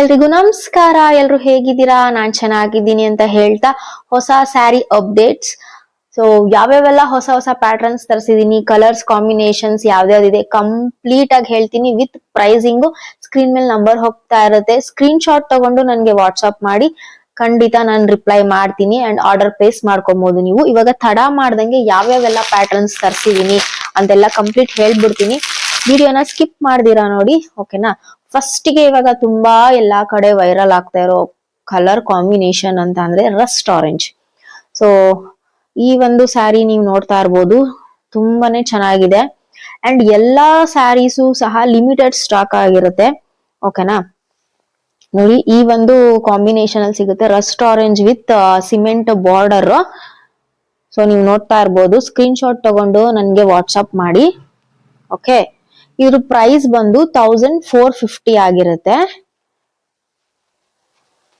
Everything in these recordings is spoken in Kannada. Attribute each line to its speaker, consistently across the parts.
Speaker 1: ಎಲ್ರಿಗೂ ನಮಸ್ಕಾರ. ಎಲ್ರು ಹೇಗಿದ್ದೀರಾ? ನಾನ್ ಚೆನ್ನಾಗಿದ್ದೀನಿ ಅಂತ ಹೇಳ್ತಾ ಹೊಸ ಸ್ಯಾರಿ ಅಪ್ಡೇಟ್ಸ್ ಸೊ ಯಾವ್ಯಾವೆಲ್ಲ ಹೊಸ ಹೊಸ ಪ್ಯಾಟರ್ನ್ಸ್ ತರಿಸಿದೀನಿ ಕಲರ್ಸ್ ಕಾಂಬಿನೇಷನ್ಸ್ ಯಾವ್ದ್ಯಾವ್ದಿದೆ ಕಂಪ್ಲೀಟ್ ಆಗಿ ಹೇಳ್ತೀನಿ ವಿತ್ ಪ್ರೈಸಿಂಗು ಸ್ಕ್ರೀನ್ ಮೇಲೆ ನಂಬರ್ ಹೋಗ್ತಾ ಇರುತ್ತೆ. ಸ್ಕ್ರೀನ್ ಶಾಟ್ ತಗೊಂಡು ನನ್ಗೆ ವಾಟ್ಸ್ಆಪ್ ಮಾಡಿ. ಖಂಡಿತ ನಾನು ರಿಪ್ಲೈ ಮಾಡ್ತೀನಿ ಅಂಡ್ ಆರ್ಡರ್ ಪ್ಲೇಸ್ ಮಾಡ್ಕೊಬಹುದು ನೀವು. ಇವಾಗ ತಡ ಮಾಡ್ದಂಗೆ ಯಾವ್ಯಾವೆಲ್ಲ ಪ್ಯಾಟರ್ನ್ಸ್ ತರಿಸಿದೀನಿ ಅಂತೆಲ್ಲ ಕಂಪ್ಲೀಟ್ ಹೇಳ್ಬಿಡ್ತೀನಿ. ವಿಡಿಯೋನ ಸ್ಕಿಪ್ ಮಾಡ್ದಿರಾ ನೋಡಿ ಓಕೆನಾ ಫಸ್ಟ್ಗೆ ಇವಾಗ ತುಂಬಾ ಎಲ್ಲಾ ಕಡೆ ವೈರಲ್ ಆಗ್ತಾ ಇರೋ ಕಲರ್ ಕಾಂಬಿನೇಷನ್ ಅಂತ ಅಂದ್ರೆ ರಸ್ಟ್ ಆರೆಂಜ್ ಸೊ ಈ ಒಂದು ಸ್ಯಾರಿ ನೀವು ನೋಡ್ತಾ ಇರ್ಬೋದು. ತುಂಬಾನೇ ಚೆನ್ನಾಗಿದೆ. ಅಂಡ್ ಎಲ್ಲಾ ಸ್ಯಾರೀಸು ಸಹ ಲಿಮಿಟೆಡ್ ಸ್ಟಾಕ್ ಆಗಿರುತ್ತೆ. ಓಕೆನಾ ನೋಡಿ, ಈ ಒಂದು ಕಾಂಬಿನೇಷನ್ ಅಲ್ಲಿ ಸಿಗುತ್ತೆ rust orange with cement border so ನೀವು ನೋಡ್ತಾ ಇರ್ಬೋದು. ಸ್ಕ್ರೀನ್ ಶಾಟ್ ತಗೊಂಡು ನನ್ಗೆ ವಾಟ್ಸಪ್ ಮಾಡಿ. ಓಕೆ ಇದ್ರ ಪ್ರೈಸ್ ಬಂದು ತೌಸಂಡ್ ಫೋರ್ ಫಿಫ್ಟಿ ಆಗಿರುತ್ತೆ.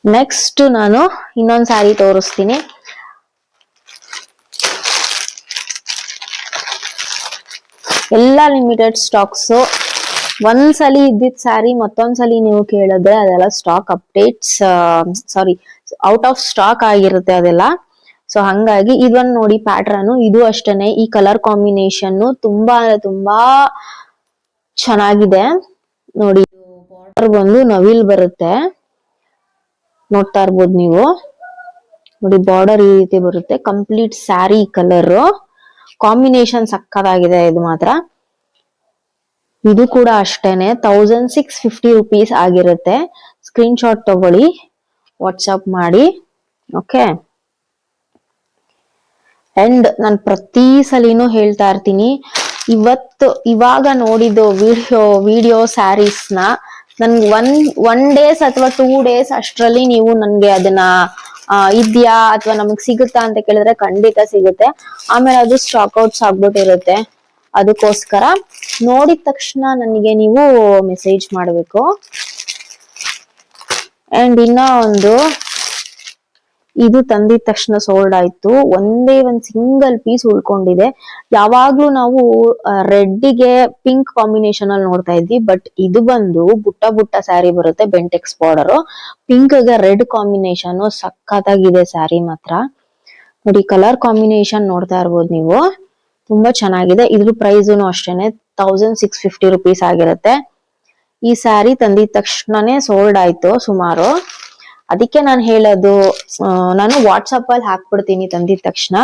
Speaker 1: ನೆಕ್ಸ್ಟ್ ನಾನು ಇನ್ನೊಂದ್ ಸ್ಯಾರಿ ತೋರಿಸ್ತೀನಿ. ಎಲ್ಲ ಲಿಮಿಟೆಡ್ ಸ್ಟಾಕ್ಸ್ ಒಂದ್ಸಲಿ ಇದ್ದಿದ್ ಸ್ಯಾರಿ ಮತ್ತೊಂದ್ಸಲಿ ನೀವು ಕೇಳಿದ್ರೆ ಅದೆಲ್ಲ stock updates sari out of stock ಆಗಿರುತ್ತೆ ಅದೆಲ್ಲ. ಸೊ ಹಂಗಾಗಿ ಇದೊಂದು ನೋಡಿ ಪ್ಯಾಟ್ರನ್ ಇದು ಅಷ್ಟೇನೆ. ಈ ಕಲರ್ ಕಾಂಬಿನೇಷನ್ ತುಂಬಾ ತುಂಬಾ ಚೆನ್ನಾಗಿದೆ. ನೋಡಿ ಬಾರ್ಡರ್ ಬಂದು ನವಿಲ್ ಬರುತ್ತೆ. ನೋಡ್ತಾ ಇರ್ಬೋದು ನೀವು. ನೋಡಿ ಬಾರ್ಡರ್ ಈ ರೀತಿ ಬರುತ್ತೆ. ಕಂಪ್ಲೀಟ್ ಸ್ಯಾರಿ ಕಲರ್ ಕಾಂಬಿನೇಷನ್ ಸಕ್ಕದಾಗಿದೆ ಇದು ಮಾತ್ರ. ಇದು ಕೂಡ ಅಷ್ಟೇನೆ. ತೌಸಂಡ್ ಸಿಕ್ಸ್ ಫಿಫ್ಟಿ ರುಪೀಸ್ ಆಗಿರುತ್ತೆ. ಸ್ಕ್ರೀನ್ ಶಾಟ್ ತಗೊಳ್ಳಿ. ವಾಟ್ಸಪ್ ಮಾಡಿ. ಓಕೆ ಅಂಡ್ ನಾನು ಪ್ರತಿ ಸಲಿನೂ ಹೇಳ್ತಾ ಇರ್ತೀನಿ. ಇವತ್ತು ಇವಾಗ ನೋಡಿದ್ದು ವಿಡಿಯೋ ವಿಡಿಯೋ ಸ್ಯಾರೀಸ್ನ, ನನ್ಗೆ ಒನ್ ಒನ್ ಡೇಸ್ ಅಥವಾ ಟೂ ಡೇಸ್ ಅಷ್ಟರಲ್ಲಿ ನೀವು ನನ್ಗೆ ಅದನ್ನ ಇದೆಯಾ ಇದ್ಯಾ ಅಥವಾ ನಮಗ್ ಸಿಗುತ್ತಾ ಅಂತ ಕೇಳಿದ್ರೆ ಖಂಡಿತ ಸಿಗುತ್ತೆ. ಆಮೇಲೆ ಅದು ಸ್ಟಾಕ್ ಔಟ್ಸ್ ಆಗ್ಬಿಟ್ಟಿರುತ್ತೆ. ಅದಕ್ಕೋಸ್ಕರ ನೋಡಿದ ತಕ್ಷಣ ನನಗೆ ನೀವು ಮೆಸೇಜ್ ಮಾಡಬೇಕು. ಅಂಡ್ ಇನ್ನ ಒಂದು ಇದು ತಂದಿದ ತಕ್ಷಣ ಸೋಲ್ಡ್ ಆಯ್ತು. ಒಂದೇ ಒಂದ್ ಸಿಂಗಲ್ ಪೀಸ್ ಉಳ್ಕೊಂಡಿದೆ. ಯಾವಾಗ್ಲೂ ನಾವು ರೆಡ್ಡಿಗೆ ಪಿಂಕ್ ಕಾಂಬಿನೇಷನ್ ಅಲ್ಲಿ ನೋಡ್ತಾ ಇದ್ವಿ. ಬಟ್ ಇದು ಬಂದು ಬುಟ್ಟ ಬುಟ್ಟ ಸ್ಯಾರಿ ಬರುತ್ತೆ ಬೆಂಟೆಕ್ಸ್ ಬಾರ್ಡರ್ ಪಿಂಕ್ಗೆ ರೆಡ್ ಕಾಂಬಿನೇಷನ್ ಸಖತ್ತಾಗಿದೆ ಸ್ಯಾರಿ ಮಾತ್ರ. ನೋಡಿ ಕಲರ್ ಕಾಂಬಿನೇಷನ್ ನೋಡ್ತಾ ಇರ್ಬೋದು ನೀವು. ತುಂಬಾ ಚೆನ್ನಾಗಿದೆ. ಇದ್ರ ಪ್ರೈಸ್ನು ಅಷ್ಟೇನೆ. ತೌಸಂಡ್ ಸಿಕ್ಸ್ ಫಿಫ್ಟಿ ರುಪೀಸ್ ಆಗಿರುತ್ತೆ. ಈ ಸ್ಯಾರಿ ತಂದಿದ ತಕ್ಷಣನೇ ಸೋಲ್ಡ್ ಆಯ್ತು ಸುಮಾರು. ಅದಕ್ಕೆ ನಾನು ಹೇಳೋದು ನಾನು ವಾಟ್ಸಪ್ ಅಲ್ಲಿ ಹಾಕ್ಬಿಡ್ತೀನಿ ತಂದಿದ ತಕ್ಷಣ.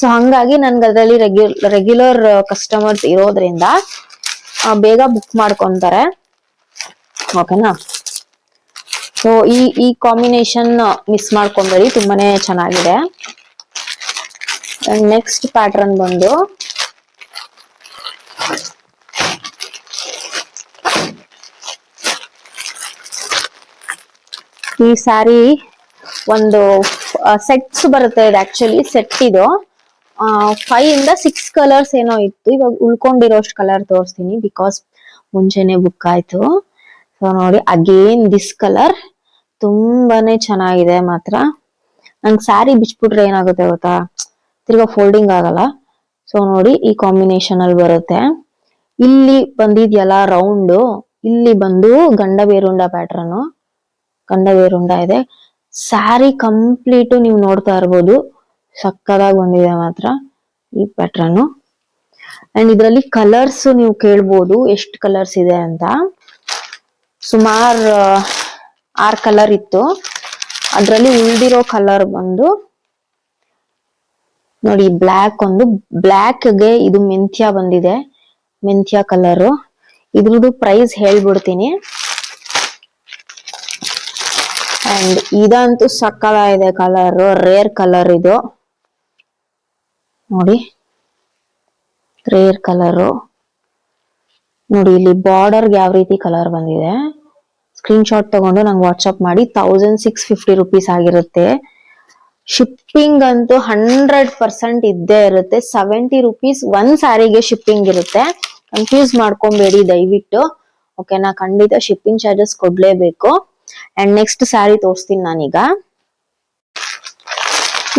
Speaker 1: ಸೊ ಹಂಗಾಗಿ ನನ್ಗೆ ಅದರಲ್ಲಿ ರೆಗ್ಯುಲರ್ ಕಸ್ಟಮರ್ಸ್ ಇರೋದ್ರಿಂದ ಬೇಗ ಬುಕ್ ಮಾಡ್ಕೊಂತಾರೆ. ಓಕೆನಾ ಸೊ ಈ ಈ ಕಾಂಬಿನೇಷನ್ ಮಿಸ್ ಮಾಡ್ಕೊಂಬೇಡಿ ತುಂಬಾನೇ ಚೆನ್ನಾಗಿದೆ. ನೆಕ್ಸ್ಟ್ ಪ್ಯಾಟರ್ನ್ ಬಂದು ಈ ಸ್ಯಾರಿ ಒಂದು ಸೆಟ್ಸ್ ಬರುತ್ತೆ ಇದು ಆಕ್ಚುಲಿ ಸೆಟ್ ಇದು. ಫೈವ್ ಇಂದ ಸಿಕ್ಸ್ ಕಲರ್ಸ್ ಏನೋ ಇತ್ತು. ಇವಾಗ ಉಳ್ಕೊಂಡಿರೋಷ್ಟು ಕಲರ್ ತೋರಿಸ್ತೀನಿ ಬಿಕಾಸ್ ಮುಂಚೆನೆ ಬುಕ್ ಆಯ್ತು. ಸೊ ನೋಡಿ ಅಗೇನ್ ದಿಸ್ ಕಲರ್ ತುಂಬಾನೇ ಚೆನ್ನಾಗಿದೆ ಮಾತ್ರ. ನಂಗೆ ಸ್ಯಾರಿ ಬಿಚ್ಬಿಟ್ರೆ ಏನಾಗುತ್ತೆ ಗೊತ್ತಾ? ತಿರ್ಗಾ ಫೋಲ್ಡಿಂಗ್ ಆಗಲ್ಲ. ಸೊ ನೋಡಿ, ಈ ಕಾಂಬಿನೇಷನ್ ಅಲ್ಲಿ ಬರುತ್ತೆ. ಇಲ್ಲಿ ಬಂದಿದ್ಯಲ್ಲ ರೌಂಡು ಇಲ್ಲಿ ಬಂದು ಗಂಡ ಬೇರುಂಡ ಪ್ಯಾಟರ್ನ್ ಗಂಡ ಬೇರುಂಡ ಇದೆ. ಸ್ಯಾರಿ ಕಂಪ್ಲೀಟ್ ನೀವು ನೋಡ್ತಾ ಇರ್ಬೋದು. ಸಕ್ಕದಾಗಿ ಬಂದಿದೆ ಮಾತ್ರ ಈ ಪ್ಯಾಟ್ರನ್ ಅಂಡ್ ಇದರಲ್ಲಿ ಕಲರ್ಸ್ ನೀವು ಕೇಳ್ಬೋದು, ಎಷ್ಟು ಕಲರ್ಸ್ ಇದೆ ಅಂತ. ಸುಮಾರು ಆರ್ ಕಲರ್ ಇತ್ತು. ಅದರಲ್ಲಿ ಉಳಿದಿರೋ ಕಲರ್ ಬಂದು, ನೋಡಿ ಬ್ಲ್ಯಾಕ್ ಒಂದು. ಬ್ಲ್ಯಾಕ್ಗೆ ಇದು ಮೆಂತ್ಯ ಬಂದಿದೆ. ಮೆಂತ್ಯ ಕಲರ್ ಇದ್ರದ್ದು ಪ್ರೈಸ್ ಹೇಳ್ಬಿಡ್ತೀನಿ. ಅಂಡ್ ಇದಂತೂ ಸಕ್ಕದಾಗಿದೆ ಕಲರ್ ರೇರ್ ಕಲರ್ ಇದು. ನೋಡಿ. ರೇರ್ ಕಲರು ನೋಡಿ, ಇಲ್ಲಿ ಬಾರ್ಡರ್ಗೆ ಯಾವ ರೀತಿ ಕಲರ್ ಬಂದಿದೆ. ಸ್ಕ್ರೀನ್ ಶಾಟ್ ತಗೊಂಡು ನಂಗೆ ವಾಟ್ಸಪ್ ಮಾಡಿ ತೌಸಂಡ್ ಸಿಕ್ಸ್ ಫಿಫ್ಟಿ ರುಪೀಸ್ ಆಗಿರುತ್ತೆ. ಶಿಪ್ಪಿಂಗ್ ಅಂತೂ ಹಂಡ್ರೆಡ್ ಪರ್ಸೆಂಟ್ ಇದ್ದೇ ಇರುತ್ತೆ. ಸೆವೆಂಟಿ ರುಪೀಸ್ ಒಂದ್ ಸ್ಯಾರಿಗೆ ಶಿಪ್ಪಿಂಗ್ ಇರುತ್ತೆ. ಕನ್ಫ್ಯೂಸ್ ಮಾಡ್ಕೊಬೇಡಿ ದಯವಿಟ್ಟು. ಓಕೆನಾ ಖಂಡಿತ ಶಿಪ್ಪಿಂಗ್ ಚಾರ್ಜಸ್ ಕೊಡ್ಲೇಬೇಕು. ಅಂಡ್ ನೆಕ್ಸ್ಟ್ ಸ್ಯಾರಿ ತೋರಿಸ್ತೀನಿ ನಾನೀಗ.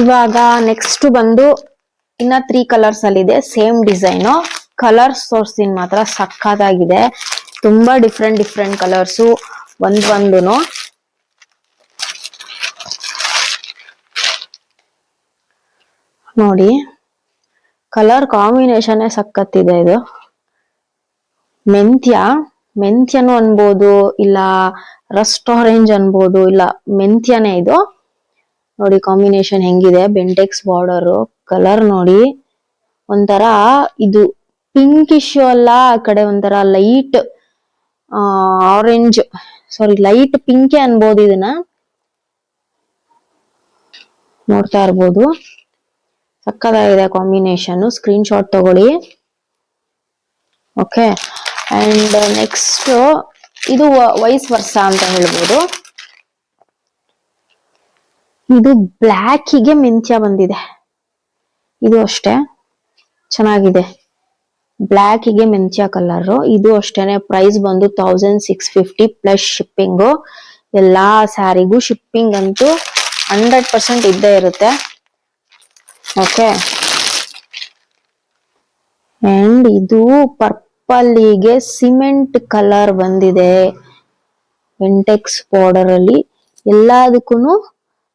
Speaker 1: ಇವಾಗ ನೆಕ್ಸ್ಟ್ ಬಂದು ಇನ್ನ ತ್ರೀ ಕಲರ್ಸ್ ಅಲ್ಲಿ ಇದೆ ಸೇಮ್ ಡಿಸೈನು ಕಲರ್ಸ್ ತೋರಿಸ್ತೀನಿ ಮಾತ್ರ ಸಕ್ಕತ್ತಾಗಿದೆ ತುಂಬಾ ಡಿಫ್ರೆಂಟ್ ಡಿಫ್ರೆಂಟ್ ಕಲರ್ಸು ಒಂದ್ ಒಂದು ನೋಡಿ ಕಲರ್ ಕಾಂಬಿನೇಷನ್ ಸಕ್ಕತ್ತಿದೆ ಇದು. ಮೆಂತ್ಯ. ಮೆಂತ್ಯನು ಅನ್ಬೋದು, ಇಲ್ಲ ರಸ್ಟ್ ಆರೆಂಜ್ ಅನ್ಬೋದು, ಇಲ್ಲ ಮೆಂತ್ಯನೇ ಇದು. ನೋಡಿ ಕಾಂಬಿನೇಷನ್ ಹೆಂಗಿದೆ ಬೆಂಟೆಕ್ಸ್ ಬಾರ್ಡರ್ ಕಲರ್ ನೋಡಿ. ಒಂಥರ ಇದು ಪಿಂಕಿಶ್ ಅಲ್ಲ, ಆ ಕಡೆ ಒಂಥರ ಲೈಟ್ ಆರೆಂಜ್ ಸಾರಿ ಲೈಟ್ ಪಿಂಕೆ ಅನ್ಬೋದು ಇದನ್ನ. ನೋಡ್ತಾ ಇರ್ಬೋದು. ಸಕ್ಕದಾಗಿದೆ ಕಾಂಬಿನೇಷನ್ ಸ್ಕ್ರೀನ್ ಶಾಟ್ ತಗೊಳ್ಳಿ. ಓಕೆ ಅಂಡ್ ನೆಕ್ಸ್ಟ್ ಇದು ವೈಸ್ ವರ್ಷ ಅಂತ ಹೇಳ್ಬೋದು. ಇದು ಬ್ಲ್ಯಾಕಿಗೆ ಮೆಂತ್ಯ ಬಂದಿದೆ. ಇದು ಅಷ್ಟೇ. ಚೆನ್ನಾಗಿದೆ. ಬ್ಲ್ಯಾಕಿಗೆ ಮೆಂತ್ಯ ಕಲರ್. ಇದು ಅಷ್ಟೇನೆ ಪ್ರೈಸ್ ಬಂದು thousand six fifty plus shipping ಎಲ್ಲಾ ಸ್ಯಾರಿಗೂ ಶಿಪ್ಪಿಂಗ್ ಅಂತೂ ಹಂಡ್ರೆಡ್ ಪರ್ಸೆಂಟ್ ಇದ್ದೇ ಇರುತ್ತೆ. ಓಕೆ ಅಂಡ್ ಇದು ಪರ್ಪಲ್ಗೆ ಸಿಮೆಂಟ್ ಕಲರ್ ಬಂದಿದೆ. ವೆಂಟೆಕ್ಸ್ ಬಾರ್ಡರ್ ಅಲ್ಲಿ ಎಲ್ಲದಕ್ಕೂ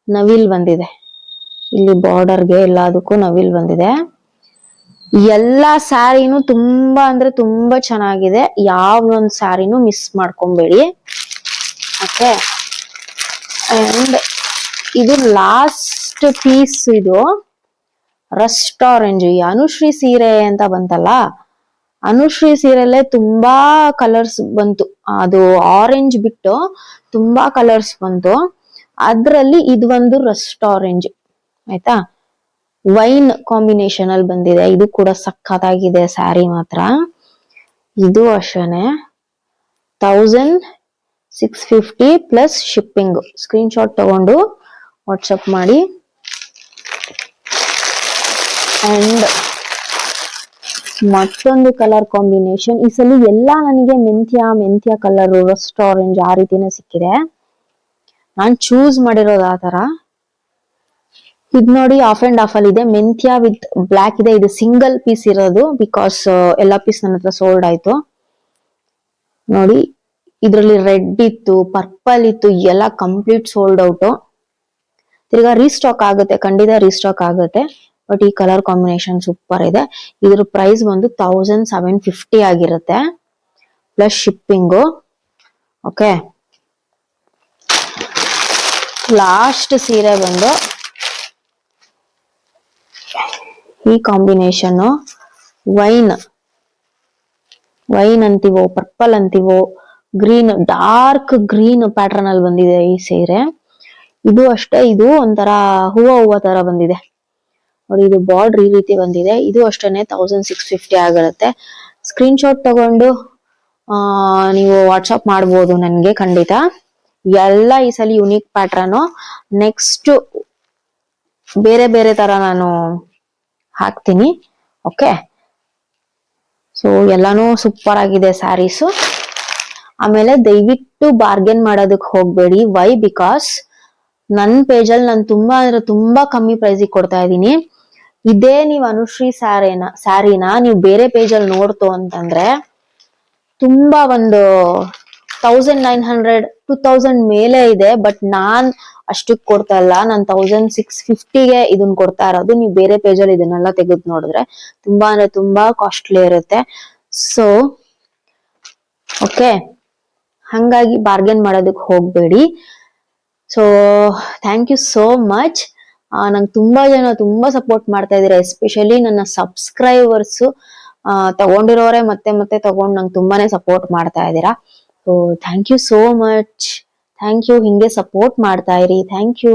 Speaker 1: ನವಿಲ್ ಬಂದಿದೆ. ಇಲ್ಲಿ ಬಾರ್ಡರ್ಗೆ ಎಲ್ಲದಕ್ಕೂ ನವಿಲ್ ಬಂದಿದೆ. ಎಲ್ಲಾ ಸ್ಯಾರಿನು ತುಂಬಾ ಅಂದ್ರೆ ತುಂಬಾ ಚೆನ್ನಾಗಿದೆ. ಯಾವ ಒಂದ್ ಸ್ಯಾರಿನೂ ಮಿಸ್ ಮಾಡ್ಕೊಂಬೇಡಿ. ಓಕೆ? ಅಂಡ್ ಇದು ಲಾಸ್ಟ್ ಪೀಸ್ ಇದು. ರಸ್ಟ್ ಅನುಶ್ರೀ ಸೀರೆ ಅಂತ ಬಂತಲ್ಲ? ಅನುಶ್ರೀ ಸೀರೆಲ್ಲೇ ತುಂಬಾ ಕಲರ್ಸ್ ಬಂತು. ಅದು ಆರೆಂಜ್ ಬಿಟ್ಟು ತುಂಬಾ ಕಲರ್ಸ್ ಬಂತು. ಅದ್ರಲ್ಲಿ ಇದು ಒಂದು ರಸ್ಟ್ ಆರೆಂಜ್ ಆಯ್ತಾ? ವೈನ್ ಕಾಂಬಿನೇಷನ್ ಅಲ್ಲಿ ಬಂದಿದೆ. ಇದು ಕೂಡ ಸಖತ್ತಾಗಿದೆ ಸ್ಯಾರಿ ಮಾತ್ರ. ಇದು ಅಷ್ಟೇನೆ thousand six fifty plus shipping screenshot ತಗೊಂಡು ವಾಟ್ಸಪ್ ಮಾಡಿ. ಅಂಡ್ ಮತ್ತೊಂದು ಕಲರ್ ಕಾಂಬಿನೇಷನ್ ಈ ಸಲ ಎಲ್ಲ ನನಗೆ ಮೆಂತ್ಯ ಮೆಂತ್ಯ ಕಲರ್ ರಸ್ಟ್ ಆರೆಂಜ್ ಆ ರೀತಿನೇ ಸಿಕ್ಕಿದೆ. ನಾನ್ ಚೂಸ್ ಮಾಡಿರೋದು ಆ ತರ ಇದ್ ನೋಡಿ ಆಫ್ ಅಂಡ್ ಆಫ್ ಅಲ್ಲಿ ಇದೆ. ಮೆಂತ್ಯ ವಿತ್ ಬ್ಲಾಕ್ ಇದೆ. ಇದು ಸಿಂಗಲ್ ಪೀಸ್ ಇರೋದು ಬಿಕಾಸ್ ಎಲ್ಲಾ ಪೀಸ್ ನನ್ನ ಹತ್ರ ಸೋಲ್ಡ್ ಆಯ್ತು. ನೋಡಿ, ಇದ್ರಲ್ಲಿ ರೆಡ್ ಇತ್ತು ಪರ್ಪಲ್ ಇತ್ತು, ಎಲ್ಲ ಕಂಪ್ಲೀಟ್ ಸೋಲ್ಡ್ ಔಟ್ ತಿರ್ಗಾ ರೀಸ್ಟಾಕ್ ಆಗುತ್ತೆ. ಖಂಡಿತ ರೀಸ್ಟಾಕ್ ಆಗುತ್ತೆ. ಬಟ್ ಈ ಕಲರ್ ಕಾಂಬಿನೇಷನ್ ಸೂಪರ್ ಇದೆ. ಇದ್ರ ಪ್ರೈಸ್ ಬಂದು ತೌಸಂಡ್ ಸೆವೆನ್ ಫಿಫ್ಟಿ ಆಗಿರುತ್ತೆ. ಪ್ಲಸ್ ಶಿಪ್ಪಿಂಗು ಓಕೆ ಲಾಸ್ಟ್ ಸೀರೆ ಬಂದು ಈ ಕಾಂಬಿನೇಷನ್ ವೈನ್ ವೈನ್ ಅಂತೀವೋ ಪರ್ಪಲ್ ಅಂತೀವೋ ಗ್ರೀನ್ ಡಾರ್ಕ್ ಗ್ರೀನ್ ಪ್ಯಾಟರ್ನ್ ಅಲ್ಲಿ ಬಂದಿದೆ ಈ ಸೀರೆ. ಇದು ಅಷ್ಟೇ, ಇದು ಒಂಥರ ಹೂವ ಹೂವ ತರ ಬಂದಿದೆ. ನೋಡಿ, ಇದು ಬಾರ್ಡರ್ ಈ ರೀತಿ ಬಂದಿದೆ. ಇದು ಅಷ್ಟೇನೆ ತೌಸಂಡ್ ಸಿಕ್ಸ್ ಫಿಫ್ಟಿ ಆಗಿರುತ್ತೆ ಸ್ಕ್ರೀನ್ ಶಾಟ್ ತಗೊಂಡು ನೀವು ವಾಟ್ಸಪ್ ಮಾಡ್ಬೋದು ನನಗೆ ಖಂಡಿತ. ಎಲ್ಲ ಈ ಸಲ ಯುನೀಕ್ ಪ್ಯಾಟ್ರನ್ ನೆಕ್ಸ್ಟ್ ಬೇರೆ ಬೇರೆ ತರ ನಾನು ಹಾಕ್ತೀನಿ. ಓಕೆ ಸೊ ಎಲ್ಲಾನು ಸೂಪರ್ ಆಗಿದೆ ಸ್ಯಾರೀಸು ಆಮೇಲೆ ದಯವಿಟ್ಟು ಬಾರ್ಗೇನ್ ಮಾಡೋದಕ್ಕೆ ಹೋಗ್ಬೇಡಿ. ವೈ ಬಿಕಾಸ್ ನನ್ನ ಪೇಜಲ್ಲಿ ನಾನು ತುಂಬಾ ಅಂದ್ರೆ ತುಂಬಾ ಕಮ್ಮಿ ಪ್ರೈಸಿಗೆ ಕೊಡ್ತಾ ಇದ್ದೀನಿ. ಇದೇ ನೀವು ಅನುಶ್ರೀ ಸಾರೇನ ಸ್ಯಾರಿನ ನೀವು ಬೇರೆ ಪೇಜಲ್ಲಿ ನೋಡ್ತು ಅಂತಂದ್ರೆ ತುಂಬಾ ಒಂದು thousand nine hundred two thousand ಮೇಲೆ ಇದೆ ಬಟ್ ನಾನ್ ಅಷ್ಟಕ್ಕೆ ಕೊಡ್ತಾ ಇಲ್ಲ. ನಾನ್ ತೌಸಂಡ್ ಸಿಕ್ಸ್ ಫಿಫ್ಟಿಗೆ ಇದನ್ನ ಕೊಡ್ತಾ ಇರೋದು. ನೀವು ಬೇರೆ ಪೇಜಲ್ಲಿ ಇದನ್ನೆಲ್ಲ ತೆಗೆದು ನೋಡಿದ್ರೆ ತುಂಬಾ ಅಂದ್ರೆ ತುಂಬಾ ಕಾಸ್ಟ್ಲಿ ಇರುತ್ತೆ. ಸೊ ಓಕೆ ಹಂಗಾಗಿ ಬಾರ್ಗೇನ್ ಮಾಡೋದಕ್ಕೆ ಹೋಗ್ಬೇಡಿ. So thank you so much ನಂಗೆ ತುಂಬಾ ಜನ ತುಂಬಾ ಸಪೋರ್ಟ್ ಮಾಡ್ತಾ ಇದ್ದೀರಾ ಎಸ್ಪೆಷಲಿ ನನ್ನ ಸಬ್ಸ್ಕ್ರೈಬರ್ಸ್ ತಗೊಂಡಿರೋರೆ ಮತ್ತೆ ಮತ್ತೆ ತಗೊಂಡ್ ನಂಗೆ ತುಂಬಾನೇ ಸಪೋರ್ಟ್ ಮಾಡ್ತಾ ಇದ್ದೀರಾ. So thank you so much thank you ಹಿಂಗೆ ಸಪೋರ್ಟ್ ಮಾಡ್ತಾ ಇರಿ. Thank you